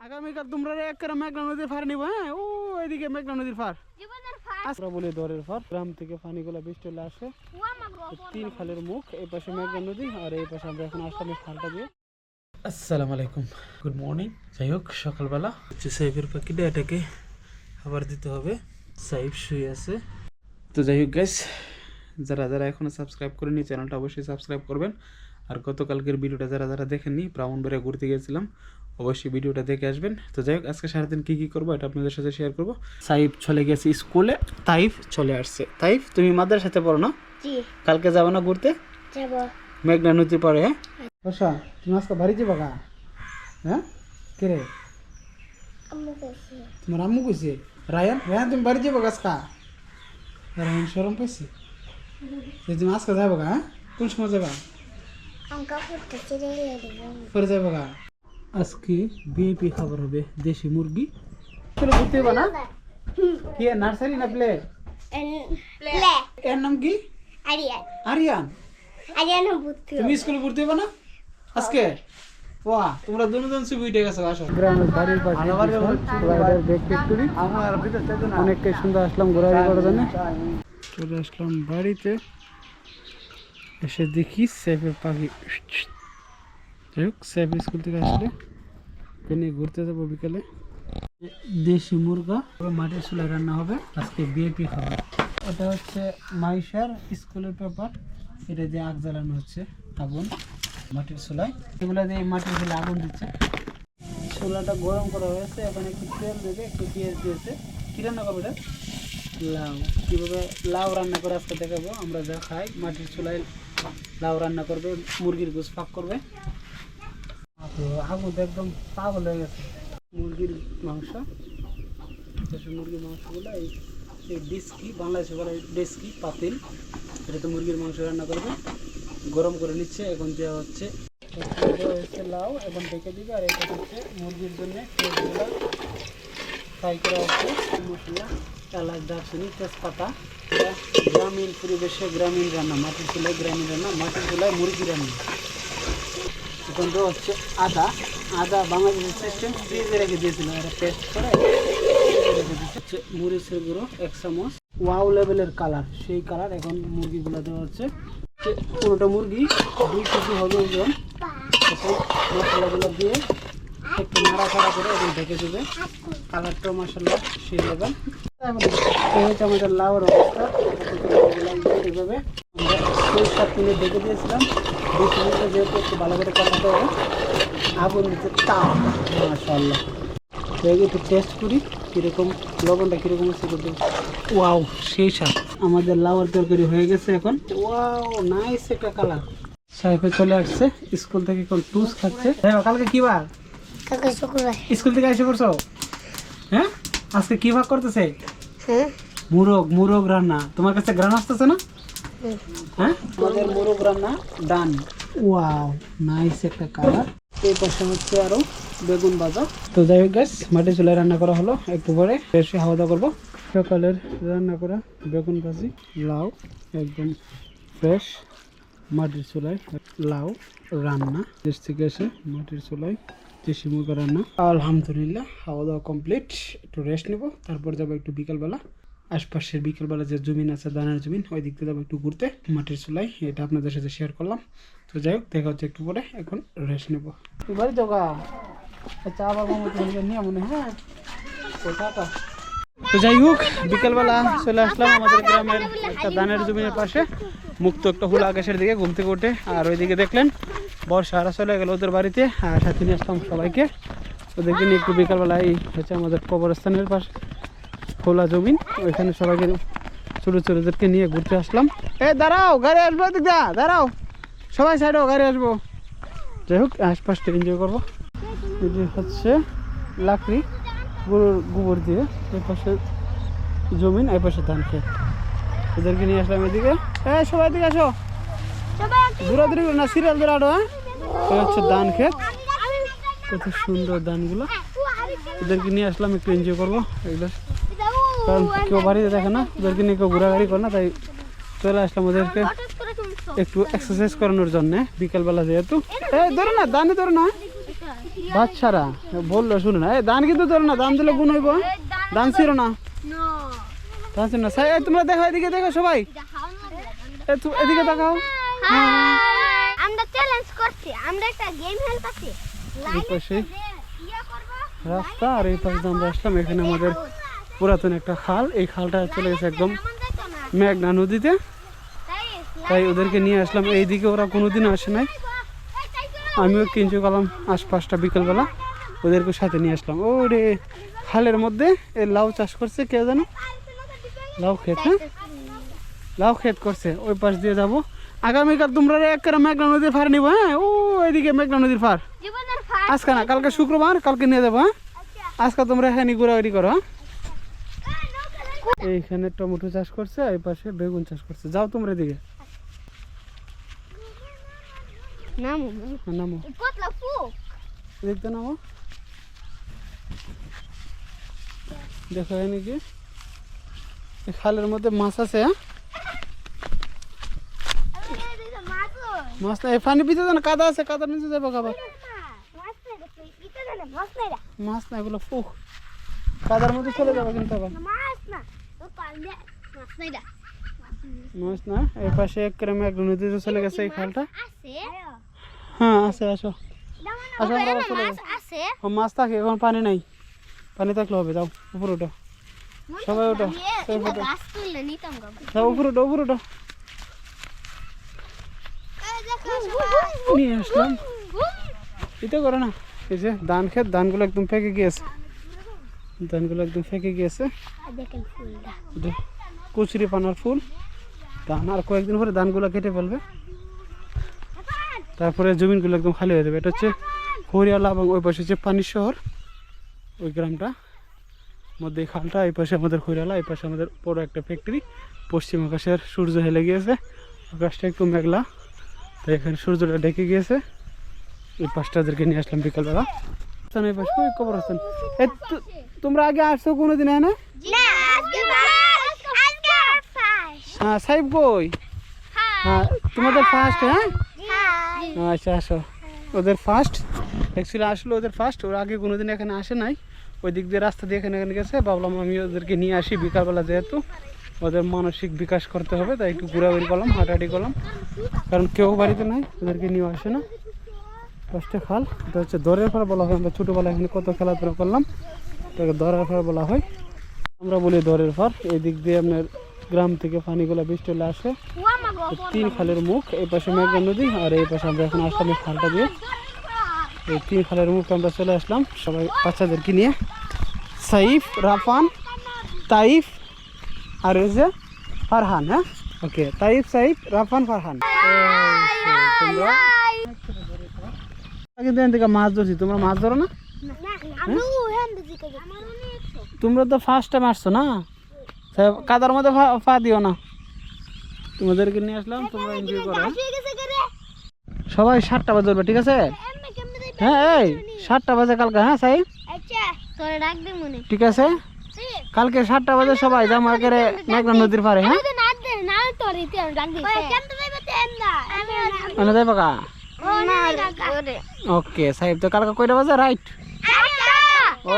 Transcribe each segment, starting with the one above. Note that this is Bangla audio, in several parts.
আগামীকাল তোমরা এক মেঘনা নদীর ফার নিবো হ্যাঁ? ও এদিকে মেঘনা নদীর ফার আমরা বলি দরের ফার গ্রাম থেকে পানিগুলো বৃষ্টি হলে আসে। তিন খালের মুখ এই পাশে মেঘনা নদী আর এই পাশে আমরা এখন আসলাম খালটা দিয়ে। আসসালামু আলাইকুম। Good morning. যাই হোক সকালবেলা হচ্ছে সাইফের পাখিটা এটাকে খাবার দিতে হবে। সাইফ শুয়ে আছে। তো যাই হোক গাইস যারা যারা এখনও সাবস্ক্রাইব করেনি চ্যানেলটা অবশ্যই সাবস্ক্রাইব করবেন। আর গতকালকের ভিডিওটা যারা যারা দেখেননি ব্রাহ্মণবাড়িয়া ঘুরতে গেছিলাম অবশ্যই ভিডিওটা দেখে আসবেন। তো যাই হোক আজকে সারাদিন কী কী করব এটা আপনাদের সাথে শেয়ার করব। সাইফ চলে গেছে স্কুলে তাইফ চলে আসছে। তাইফ তুমি মাদের সাথে পড়ো না? কালকে যাবে না ঘুরতে? মেঘনা নদীর পরে হ্যাঁ? বসা তুমি আজকে বাড়ি যাবা গা? হ্যাঁ? কে রে? তোমার আম্মু কইছে? রায়ান? রায়ান তুমি বাড়ি যাব আজকা? রায়ান সরম পাইছি? তুমি আজকে যাব গা হ্যাঁ? কোন সময় যাবা? অঙ্কা ফুটতে চিড়ে দিব পরে যাব গা আজকে বিএপি খাবার হবে দেশি মুরগি চলো ঘুরতে যাব না কি নার্সারি না প্লে এন প্লে এর নাম কি আরিয়ান আরিয়ান আরিয়ান বুদ্ধি তুমি স্কুলে পড়তে যাব না আজকে ওয়া তোমরা দুজন ছবি উঠে গেছো আসো গ্রামের বাড়ির পাশে রাইডার ব্যাগ ফ্যাক্টরি অনেকটাই সুন্দর আসলাম ঘোরাঘুরি করার জন্য চলে আসলাম বাড়িতে এসে দেখি সেফের পাখি যাই হোক সেফ স্কুল থেকে আসলে তিনি ঘুরতে যাব বিকেলে। দেশি মুরগা মাটির চুলায় রান্না হবে, আজকে বিএপি খাবার এটা হচ্ছে মাইশার স্কুলের পেপার এটা দিয়ে আগ জ্বালানো হচ্ছে, আগুন, মাটির চুলায়। এগুলো দিয়ে মাটির চুলায় আগুন দিচ্ছে। চুলাটা গরম করা হয়েছে, এখন একটু তেল দেবে, একটু পেঁয়াজ দিয়েছে। কী রান্না করবে এটা? লাউ। কীভাবে লাউ রান্না করে আজকে দেখাবো, আমরা যা খাই, মাটির চুলায় লাউ রান্না করবে মুরগির গোস পাক করবে। তো আগুন একদম পাগল হয়ে গেছে। মুরগির মাংস মুরগির মাংসগুলো এই এই ডিস্কি বাংলাদেশে বলে ডেস্কি পাতিল এটা তো মুরগির মাংস রান্না করবে। গরম করে নিচ্ছে এখন দেওয়া হচ্ছে। হচ্ছে লাউ এখন ডেকে দিবে আর এটা হচ্ছে মুরগির জন্য ফ্রাই হচ্ছে মশলা, এলাচ তেজপাতা, গ্রামীণ পরিবেশে গ্রামীণ রান্না, মাটির চুলায় গ্রামীণ রান্না, মাটির চুলায় মুরগি রান্না। এখন তো হচ্ছে আদা। আদা বাংলাদেশের সিস্টেম ফ্রিজে রেখে দিয়েছিল এটা পেস্ট করে রেখে দিচ্ছে মরিচের গুঁড়ো, এক চামচ। ওয়াও লেভেলের কালার, সেই কালার এখন মুরগিগুলো দেওয়া হচ্ছে। পুরোটা মুরগি, দুই কেজি হবে ওজন। মশলাগুলো দিয়ে একটু নাড়াচাড়া করে এখন ঢেকে দেবে। কালারটাও মশলা সেই লেভেল এই হচ্ছে আমাদের লাউর অবস্থা। এভাবে আমরা ছয় সাত ঢেকে দিয়েছিলাম। যেহেতু একটু ভালো করে কষাতে হবে আগুন দিতে তাপ মাশাল্লাহ দেখি একটু টেস্ট করি কীরকম লবণটা কীরকম আছে করতে ওয়াও সেই সাথ আমাদের লাউর তরকারি হয়ে গেছে এখন। ওয়াও নাইস একটা কালার সাহেবে চলে আসছে স্কুল থেকে এখন টুস খাচ্ছে। হ্যাঁ কালকে কি বার? স্কুল থেকে এসে পড়ছো? হ্যাঁ? আজকে কি ভাগ করতেছে? হ্যাঁ? মুরগ মুরগ রান্না। তোমার কাছে গ্রান আসতেছে না? হ্যাঁ? আমাদের মুরগ রান্না ডান। ওয়াও নাইস একটা কালার এই পাশে হচ্ছে আরও বেগুন ভাজা। তো যাই হোক গাছ মাটি চুলায় রান্না করা হলো। একটু পরে এসে হাওয়া দাওয়া করব। সকালের রান্না করা বেগুন ভাজি লাউ একদম ফ্রেশ মাটির চুলায় লাউ রান্না। দেশ থেকে এসে মাটির চুলায় দেশি মুরগা রান্না আলহামদুলিল্লাহ খাওয়া দাওয়া কমপ্লিট একটু রেস্ট নেব তারপর যাব একটু বিকালবেলা। আশপাশের বিকেলবেলা যে জমিন আছে দানার জমিন ওই দিক থেকে যাব একটু ঘুরতে মাটির চুলাই এটা আপনাদের সাথে শেয়ার করলাম। তো যাই হোক দেখা হচ্ছে একটু পরে এখন রেস্ট নেব। এবারে যোগা চা বাবা নিয়ে মনে হ্যাঁ। কোথাটা? তো যাই হোক বিকেলবেলা চলে আসলাম আমাদের গ্রামের একটা দানের জমিনের পাশে। মুক্ত একটা হুল আকাশের দিকে ঘুম থেকে উঠে আর ওইদিকে দেখলেন বর্ষারা চলে গেল ওদের বাড়িতে আর সাথে নিয়ে আসলাম সবাইকে। ওদেরকে নিয়ে একটু বিকালবেলা এই হচ্ছে আমাদের কবরস্থানের পাশে খোলা জমিন ওইখানে সবাইকে ছোটো ছোটোদেরকে নিয়ে ঘুরতে আসলাম। এ দাঁড়াও গাড়ি আসব দিদা দাঁড়াও। সবাই সাইডও গাড়ি আসব। যাই হোক আশপাশটা এনজয় করব। এটি হচ্ছে লাকড়ি গরুর গোবর দিয়ে এই পাশে জমিন এই পাশে ধান খেত। ওদেরকে নিয়ে আসলাম এদিকে। এ সবাই দিকে আসো। দূরাদূরি না সিরিয়াল ধরে আটো হ্যাঁ? এই হচ্ছে ধান খেত কত সুন্দর ধানগুলো। ওদেরকে নিয়ে আসলাম, একটু এনজয় করব এগুলো কারণ কেউ বাড়িতে দেখে না ওদেরকে নিয়ে কেউ ঘোরাঘুরি করে না, তাই চলে আসলাম ওদেরকে একটু এক্সারসাইজ করানোর জন্য, বিকালবেলা যেহেতু। এই, ধরো না দানে ধরো না। বাচ্চারা, বলল, শুনে না। এই দান কিন্তু ধরো না দান দিলে গুণ হইব। হ্যাঁ? দান ছিল না। দান ছিল না। তোমরা দেখো, এদিকে দেখো সবাই। এদিকে তাকাও। আমরা চ্যালেঞ্জ করছি আমরা একটা গেম খেলতেছি এই ইয়া করব রাস্তা আর এই পাশে আমরা আসলাম এখানে আমাদের পুরাতন একটা খাল এই খালটা চলে গেছে একদম মেঘনা নদীতে। তাই তাই ওদেরকে নিয়ে আসলাম। এইদিকে ওরা কোনোদিন আসে নাই। আমিও কিনচু গেলাম আশপাশটা বিকেলবেলা। ওদেরকে সাথে নিয়ে আসলাম। ও রে খালের মধ্যে এই লাউ চাষ করছে কে জানো? লাউ ক্ষেত হ্যাঁ? লাউ ক্ষেত করছে। ওই পাশ দিয়ে যাব। আগামীকাল তোমরা একটা মেঘনা নদীর ফার নিবো হ্যাঁ? ও এদিকে মেঘনা নদীর ফার আজকে না কালকে শুক্রবার কালকে নিয়ে যাব হ্যাঁ? আজকে তোমরা এখানে ঘোরাঘুরি করো হ্যাঁ? এইখানে টমেটো চাষ করছে এই পাশে বেগুন চাষ করছে। যাও তোমরা এদিকে। নামু। হ্যাঁ, নামো। দেখতে নামো। দেখো নাকি খালের মধ্যে মাছ আছে হ্যাঁ? না এই পানি পিতে না কাদা আছে কাদার নিচে যাব খাবার মাছ না, এগুলো ফুক কাদার মধ্যে চলে যাবে কিন্তু আবার। মাছ না এই পাশে এক ক্রমে এক নদীতে চলে গেছে এই খালটা। হ্যাঁ আছে, আসো। মাছ থাকে, এখন পানি নাই। পানি থাকলে হবে, যাও, উপরে ওঠো সবাই ওঠো উপরে ওঠো উপরে ওঠো নিয়ে আসলাম। এটা করে না। এই যে ধান ক্ষেত, ধানগুলো একদম ফেঁকে গিয়েছে। ধানগুলো একদম ফেঁকে গিয়েছে। কুচুরি পানার ফুল। ধান আর কয়েকদিন পরে ধানগুলো কেটে ফেলবে। তারপরে জমিনগুলো একদম খালি হয়ে যাবে। এটা হচ্ছে হরিয়ালা এবং ওই পাশে হচ্ছে পানির শহর। ওই গ্রামটা। মধ্যে খালটা, এই পাশে আমাদের হরিয়ালা, এই পাশে আমাদের বড় একটা ফ্যাক্টরি পশ্চিম আকাশের সূর্য হেলে গিয়েছে। আকাশটা একটু মেঘলা। তো এখানে সূর্যটা ডেকে গিয়েছে। এই পাশটাদেরকে নিয়ে আসলাম বিকালবেলা। এই পাশে ওই কবর আছেন এ তোমরা আগে আসছো কোনোদিন হ্যাঁ না? হ্যাঁ সাহেব কই? হ্যাঁ। তোমাদের ফার্স্ট হ্যাঁ? আচ্ছা আসো। ওদের ফার্স্ট অ্যাকচুয়ালি আসলে ওদের ফার্স্ট ওর আগে কোনোদিন এখানে আসে নাই। ওই দিক দিয়ে রাস্তা দিয়ে এখানে এখানে গেছে। ভাবলাম আমি ওদেরকে নিয়ে আসি বিকালবেলা যেহেতু। ওদের মানসিক বিকাশ করতে হবে, তাই একটু ঘোরাঘুরি করলাম, হাঁটাহাঁটি করলাম। কারণ কেউ বাড়িতে নাই, ওদেরকে নিয়ে আসে না। ফার্স্টে খাল, এটা হচ্ছে দরের ফার বলা হয়, আমরা ছোটোবেলায় এখানে কত খেলাধুলা করলাম, এটাকে দরের ফার বলা হয়। আমরা বলি দরের ফার এই দিক দিয়ে আপনার গ্রাম থেকে পানিগুলো বৃষ্টি হলে আসে। তিন খালের মুখ, এই পাশে মেঘনা নদী, আর এই পাশে আমরা এখন আসলাম খালটা দিয়ে। এই তিন খালের মুখ আমরা চলে আসলাম, সবাই বাচ্চাদেরকে নিয়ে। সাইফ, রাফান, তাইফ আর এই যে ফারহান হ্যাঁ? ওকে তাইফ সাইফ রাফান ফারহান তোমরা কিন্তু এখান থেকে মাছ ধরছি তোমরা মাছ ধরো না? শখ তোমরা তো ফার্স্ট টাইম আসছো না? কাদার মধ্যে ফা- ফা দিও না। তোমাদেরকে নিয়ে আসলাম তোমরা এনজয় করো। হ্যাঁ? হয়ে সবাই সাতটা বাজে ধরবে ঠিক আছে? হ্যাঁ এই সাতটা বাজে কালকে হ্যাঁ সাই আচ্ছা তোরে ডাক দে ঠিক আছে? কালকে সাতটা বাজে সবাই যাম আগে মেঘনা নদীর পারে হ্যাঁ? মানে যাইবা কা করে ওকে সাহেব তো কালকে কয়টা বাজে? রাইট?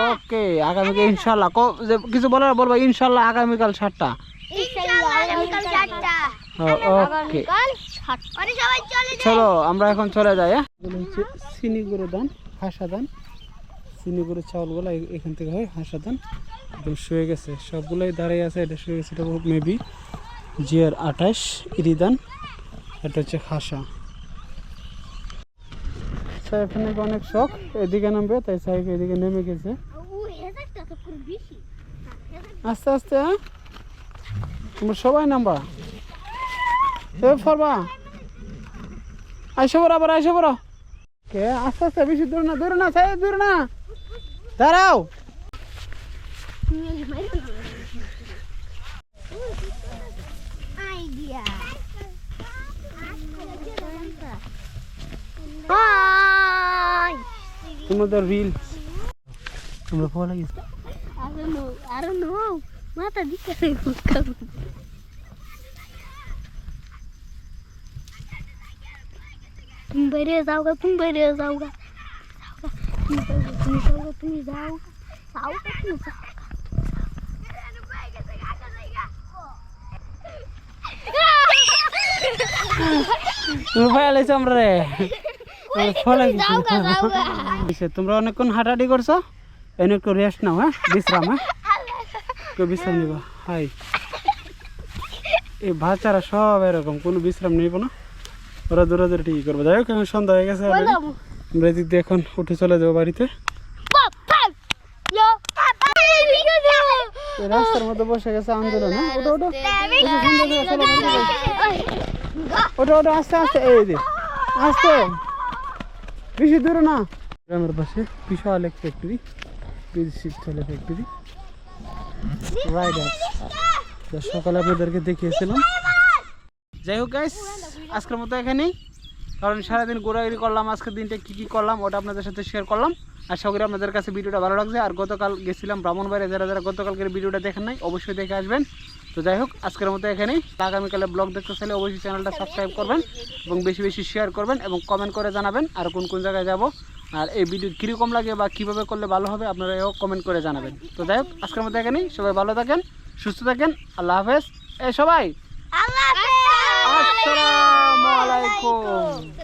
ওকে আগামীকাল ইনশাল্লাহ ক- যে কিছু বলার বলব ইনশাল্লাহ আগামীকাল সাতটা। ওকে। কাল সাতটা আরে সবাই চলে চলো আমরা এখন চলে যাই হ্যাঁ? চিনি গুঁড়ো হাসা ধান চিনি গুঁড়ো চাউলগুলো এখান থেকে হয় হাসা ধান একদম শুয়ে গেছে। সবগুলোই দাঁড়িয়ে আছে, এটা শুয়ে গেছে, এটা মেবি জিয়ার আঠাশ ইরি ধান এটা হচ্ছে হাসা। সাহেব অনেক শখ, এদিকে নামবে, তাই সাহেব এদিকে নেমে গেছে। আস্তে আস্তে হ্যাঁ? তোমরা সবাই নামবা। ফরবা। আইসো বড় আবার আইসো বড় কে? আস্তে আস্তে, বেশি দূর না দূর না সাহেব দূর না। দাঁড়াও তোমাদের রিলস তোমরা ভালো লাগে আরো নো মাথা দিকে Pumbaria, zauga, pumbaria, zauga. Zauga, pumbaria, zauga. তুমি যাও তুমি তোমরা অনেকক্ষণ হাঁটাহাঁটি করছ? এনে একটু রেস্ট নাও হ্যাঁ? বিশ্রাম হ্যাঁ? একটু বিশ্রাম নিবা। হাই। এই বাচ্চারা সব এরকম কোনো বিশ্রাম নেব না। ওরা দূরে দূরে ঠিকই করব। যাই হোক এখন সন্ধ্যা হয়ে গেছে। আমরা এদিক দিয়ে এখন উঠে চলে যাব বাড়িতে এই রাস্তার মধ্যে বসে গেছে আন্দোলন ওটা ওটা ওটা ওটা আস্তে আস্তে, এই আস্তে। বেশি দূরে না। গ্রামের পাশে বিশাল এক ফ্যাক্টরি বিদেশিক চলে ফ্যাক্টরি রাইডার সকালে আপনাদেরকে দেখিয়েছিলাম। যাই হোক গাইস আজকের মতো এখানেই। কারণ সারাদিন ঘোরাঘুরি করলাম, আজকের দিনটা কী কী করলাম, ওটা আপনাদের সাথে শেয়ার করলাম। আশা করি আপনাদের কাছে ভিডিওটা ভালো লাগছে। আর গতকাল গেছিলাম ব্রাহ্মণবাড়ি যারা যারা গতকালকের ভিডিওটা দেখেন নাই, অবশ্যই দেখে আসবেন। তো যাই হোক, আজকের মতো এখানেই। আগামীকালে ব্লগ দেখতে চাইলে অবশ্যই চ্যানেলটা সাবস্ক্রাইব করবেন এবং বেশি বেশি শেয়ার করবেন এবং কমেন্ট করে জানাবেন আর কোন কোন জায়গায় যাব আর এই ভিডিও কীরকম লাগে বা কীভাবে করলে ভালো হবে, আপনারা এও কমেন্ট করে জানাবেন। তো যাই হোক, আজকের মতো এখানেই। সবাই ভালো থাকেন, সুস্থ থাকেন। আল্লাহ হাফেজ। এ সবাই! আল্লাহ আসসালামু আলাইকুম।